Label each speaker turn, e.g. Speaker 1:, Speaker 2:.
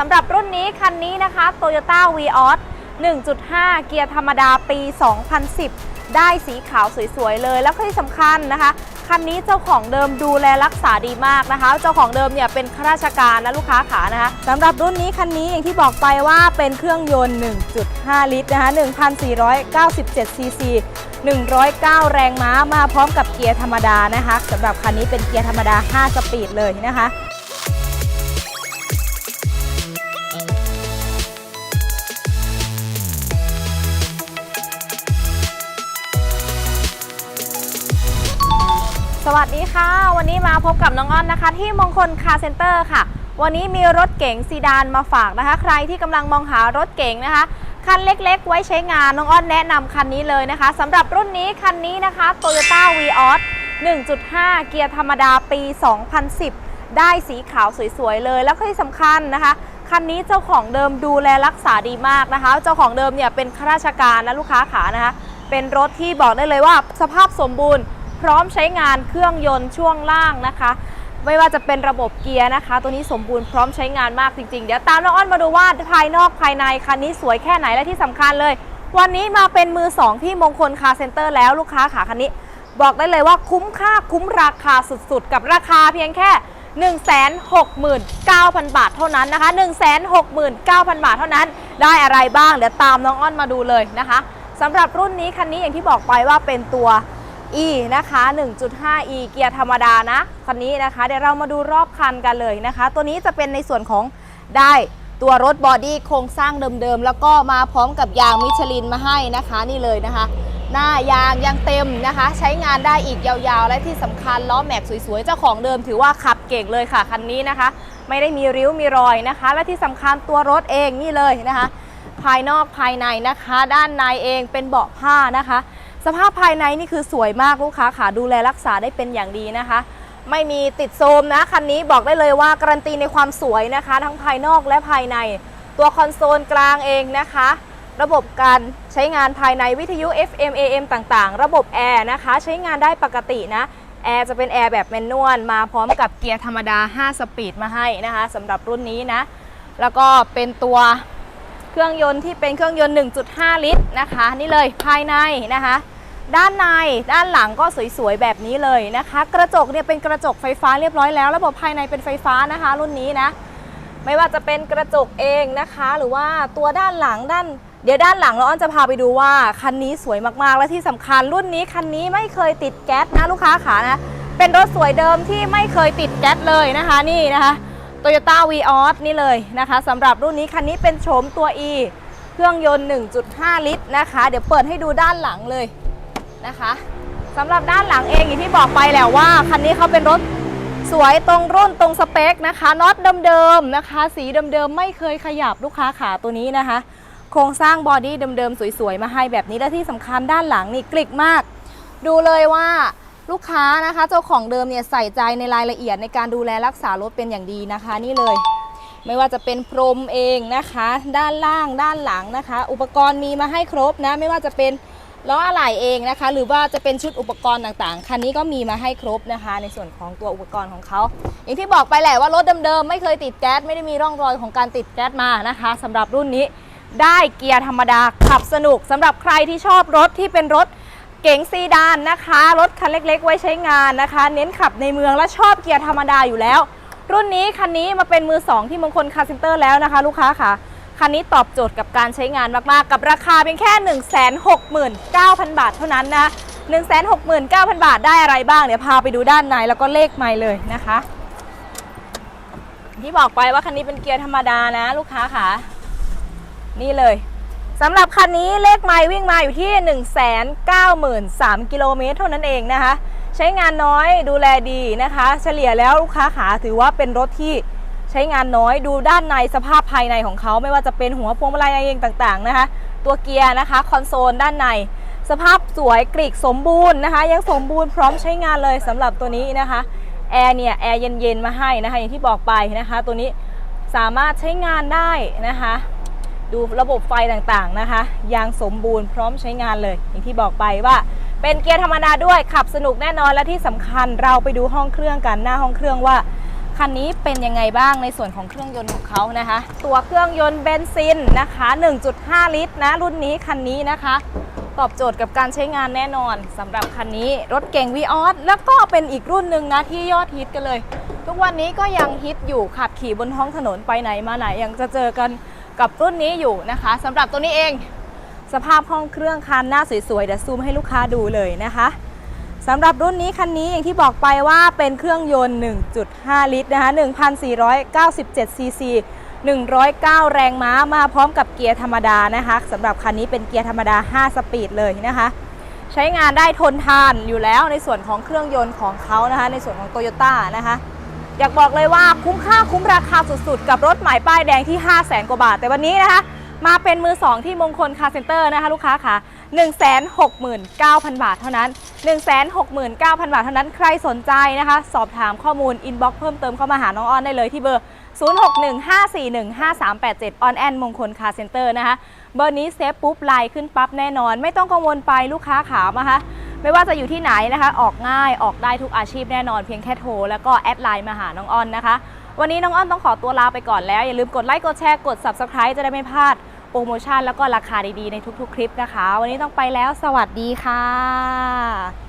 Speaker 1: สำหรับรุ่นนี้คันนี้นะคะ Toyota Vios 1.5 เกียร์ธรรมดาปี 2010 ได้สีขาวสวย ๆ เลย แล้วก็ที่สำคัญนะคะ คันนี้เจ้าของเดิมดูแลรักษาดีมากนะคะ เจ้าของเดิมเนี่ยเป็นข้าราชการนะลูกค้าขานะคะสำหรับรุ่นนี้คันนี้อย่างที่บอกไปว่าเป็นเครื่องยนต์ 1.5 ลิตรนะคะ 1,497 ซีซี 109 แรงม้ามาพร้อมกับเกียร์ธรรมดานะคะสำหรับคันนี้เป็นเกียร์ธรรมดา 5 สปีดเลยนะคะ สวัสดีค่ะ วันนี้มาพบกับน้องอ้อนนะคะ ที่มงคลคาร์เซ็นเตอร์ค่ะ วันนี้มีรถเก๋งซีดานมาฝากนะคะ ใครที่กำลังมองหารถเก๋งนะคะ คันเล็กๆ ไว้ใช้งานน้องอ้อนแนะนำคันนี้เลยนะคะสำหรับรุ่นนี้คันนี้นะคะ Toyota Vios 1.5 เกียร์ธรรมดาปี 2010 ได้สีขาวสวยๆเลย แล้วก็ที่สำคัญนะคะ คันนี้เจ้าของเดิมดูแลรักษาดีมากนะคะ เจ้าของเดิมเนี่ยเป็นข้าราชการนะลูกค้าขานะคะ เป็นรถที่บอกได้เลยว่าสภาพสมบูรณ์ พร้อมใช้งานเครื่องยนต์ช่วงล่างนะคะ ไม่ว่าจะเป็นระบบเกียร์นะคะ ตัวนี้สมบูรณ์พร้อมใช้งานมากจริงๆ เดี๋ยวตามน้องอ้อนมาดูว่าภายนอกภายในคันนี้สวยแค่ไหนและที่สำคัญเลย วันนี้มาเป็นมือ 2 ที่มงคลคาร์เซ็นเตอร์แล้วลูกค้าขาคันนี้ บอกได้เลยว่าคุ้มค่าคุ้มราคาสุดๆ กับราคาเพียงแค่169,000 บาทเท่านั้นนะคะ 169,000 บาทเท่านั้น ได้อะไรบ้าง เดี๋ยวตามน้องอ้อนมาดูเลยนะคะสำหรับรุ่นนี้คันนี้อย่างที่บอกไปว่าเป็นตัว E นะคะ 1.5 E เกียร์ธรรมดานะ คันนี้นะคะ เดี๋ยวเรามาดูรอบคันกันเลยนะคะ ตัวนี้จะเป็นในส่วนของได้ตัวรถบอดี้โครงสร้างเดิมๆ แล้วก็มาพร้อมกับยางมิชลินมาให้นะคะนี่เลยนะคะ หน้ายางยังเต็มนะคะ ใช้งานได้อีกยาวๆ และที่สำคัญล้อแม็กสวยๆ เจ้าของเดิมถือว่าขับเก่งเลยค่ะคันนี้นะคะ ไม่ได้มีริ้วมีรอยนะคะ และที่สำคัญตัวรถเองนี่เลยนะคะ ภายนอกภายในนะคะ ด้านในเองเป็นเบาะผ้านะคะ สภาพภายในนี่คือสวยมากลูกค้าค่ะดูแลรักษาได้เป็นอย่างดีนะคะ ไม่มีติดโทรมนะคันนี้บอกได้เลยว่าการันตีในความสวยนะคะ ทั้งภายนอกและภายใน ตัวคอนโซลกลางเองนะคะ ระบบการใช้งานภายในวิทยุ FM AM ต่างๆ ระบบแอร์นะคะ ใช้งานได้ปกตินะแอร์จะเป็นแอร์แบบแมนนวลมาพร้อมกับเกียร์ธรรมดา 5 สปีดมาให้นะคะสำหรับรุ่นนี้นะ แล้วก็เป็นตัวเครื่องยนต์ที่เป็นเครื่องยนต์ 1.5 ลิตรนะคะ นี่เลยภายในนะคะ ด้านในด้านหลังก็สวยๆแบบนี้เลยนะคะ กระจกเนี่ยเป็นกระจกไฟฟ้าเรียบร้อยแล้ว ระบบภายในเป็นไฟฟ้านะคะ รุ่นนี้นะ ไม่ว่าจะเป็นกระจกเองนะคะ หรือว่าตัวด้านหลังด้าน เดี๋ยวด้านหลังเราอ้อนจะพาไปดูว่าคันนี้สวยมากๆ และที่สำคัญรุ่นนี้คันนี้ไม่เคยติดแก๊สนะลูกค้าขานะเป็นรถสวยเดิมที่ไม่เคยติดแก๊สเลยนะคะนี่นะคะ Toyota Vios นี่เลยนะคะสำหรับรุ่นนี้คันนี้เป็นโฉมตัว E เครื่องยนต์ 1.5 ลิตรนะคะ เดี๋ยวเปิดให้ดูด้านหลังเลย นะคะสำหรับด้านหลังเองอย่างที่บอกไปแหละว่าคันนี้เขาเป็นรถสวยตรงรุ่นตรงสเปคนะคะน็อตเดิมๆนะคะ สีเดิมๆไม่เคยขยับลูกค้าขาตัวนี้นะคะ โครงสร้างบอดี้เดิมๆสวยๆมาให้แบบนี้และที่สำคัญด้านหลังนี่กลิกมาก ดูเลยว่าลูกค้านะคะเจ้าของเดิมเนี่ยใส่ใจในรายละเอียดในการดูแลรักษารถเป็นอย่างดีนะคะนี่เลย ไม่ว่าจะเป็นพรมเองนะคะ ด้านล่างด้านหลังนะคะ อุปกรณ์มีมาให้ครบนะไม่ว่าจะเป็น ล้ออะไหล่เองนะคะ หรือว่าจะเป็นชุดอุปกรณ์ต่างๆ คันนี้ก็มีมาให้ครบนะคะ ในส่วนของตัวอุปกรณ์ของเขาอย่างที่บอกไปแหละว่ารถเดิมๆไม่เคยติดแก๊สไม่ได้มีร่องรอยของการติดแก๊สมานะคะสำหรับรุ่นนี้ได้เกียร์ธรรมดาขับสนุกสำหรับใครที่ชอบรถที่เป็นรถเก๋งซีดานนะคะ รถคันเล็ก ๆ ไว้ใช้งานนะคะ เน้นขับในเมืองและชอบเกียร์ธรรมดาอยู่แล้ว รุ่นนี้คันนี้มาเป็นมือ2ที่มงคลคาร์เซ็นเตอร์แล้วนะคะ ลูกค้าค่ะ คันนี้ตอบโจทย์กับการใช้งานมาก ๆ กับราคาเพียงแค่ 169,000 บาทเท่านั้นนะ169,000 บาทได้อะไรบ้าง เดี๋ยวพาไปดูด้านในแล้วก็เลขไมล์เลยนะคะ ที่บอกไปว่าคันนี้เป็นเกียร์ธรรมดานะ ลูกค้าค่ะ นี่เลยสำหรับคันนี้เลขไมล์วิ่งมาอยู่ที่ 193,000กิโลเมตรเท่านั้นเองนะคะ ใช้งานน้อยดูแลดีนะคะ เฉลี่ยแล้วลูกค้าขาถือว่าเป็นรถที่ ใช้งานน้อยดูด้านในสภาพภายในของเขาไม่ว่าจะเป็นหัวพวงมาลัยเองต่างๆนะคะ ตัวเกียร์นะคะคอนโซลด้านใน สภาพสวยกรีกสมบูรณ์นะคะ ยังสมบูรณ์พร้อมใช้งานเลยสำหรับตัวนี้นะคะแอร์เนี่ยแอร์เย็นๆมาให้นะคะ อย่างที่บอกไปนะคะ ตัวนี้สามารถใช้งานได้นะคะ ดูระบบไฟต่างๆนะคะยางสมบูรณ์พร้อมใช้งานเลย อย่างที่บอกไปว่าเป็นเกียร์ธรรมดาด้วยขับสนุกแน่นอนและที่สำคัญเราไปดูห้องเครื่องกันหน้าห้องเครื่องว่า คันนี้เป็นยังไงบ้างในส่วนของเครื่องยนต์ของเขานะคะ ตัวเครื่องยนต์เบนซินนะคะ 1.5 ลิตรนะรุ่นนี้คันนี้นะคะ ตอบโจทย์กับการใช้งานแน่นอนสำหรับคันนี้รถเก่ง v ีออสแล้วก็เป็นอีกรุ่นหนึ่งนะที่ยอดฮิตกันเลย ทุกวันนี้ก็ยังฮิตอยู่ขับขี่บนท้องถนนไปไหนมาไหนยังจะเจอกันกับรุ่นนี้อยู่นะคะสำหรับตัวนี้เอง สภาพห้องเครื่องคันหน้าสวยๆเดี๋ยวซูมให้ลูกค้าดูเลยนะคะ สำหรับรุ่นนี้คันนี้อย่างที่บอกไปว่าเป็นเครื่องยนต์ 1.5 ลิตรนะคะ 1,497 ซีซี 109 แรงม้ามาพร้อมกับเกียร์ธรรมดานะคะสำหรับคันนี้เป็นเกียร์ธรรมดา 5 สปีดเลยนะคะ ใช้งานได้ทนทานอยู่แล้วในส่วนของเครื่องยนต์ของเขานะคะ ในส่วนของโตโยต้านะคะอยากบอกเลยว่าคุ้มค่าคุ้มราคาสุดๆ กับรถหม่ป้ายแดงที่ 5 0 0แสนกว่าบาท แต่วันนี้นะคะ มาเป็นมือ 2 ที่มงคลคาเซ็นเตอร์นะคะลูกค้าค่ะ169,000 บาทเท่านั้น 169,000 บาทเท่านั้นใครสนใจนะคะ สอบถามข้อมูลอินบ็อกซ์เพิ่มเติมเข้ามาหาน้องอ้อนได้เลยที่เบอร์ 0615415387ออนแอนมงคลคาเซ็นเตอร์นะคะ เบอร์นี้เซฟปุ๊บไลน์ขึ้นปั๊บแน่นอน ไม่ต้องกังวลไปลูกค้าขานะคะไม่ว่าจะอยู่ที่ไหนนะคะ ออกง่ายออกได้ทุกอาชีพแน่นอนเพียงแค่โทร แล้วก็แอดไลน์มาหาน้องอ้อนนะคะ วันนี้น้องอ้อนต้องขอตัวลาไปก่อนแล้ว อย่าลืมกดไลค์กดแชร์กด Subscribe จะได้ไม่พลาด ปรโมชั่นแล้วก็ราคาดีๆในทุกๆ คลิปนะคะ วันนี้ต้องไปแล้วสวัสดีค่ะ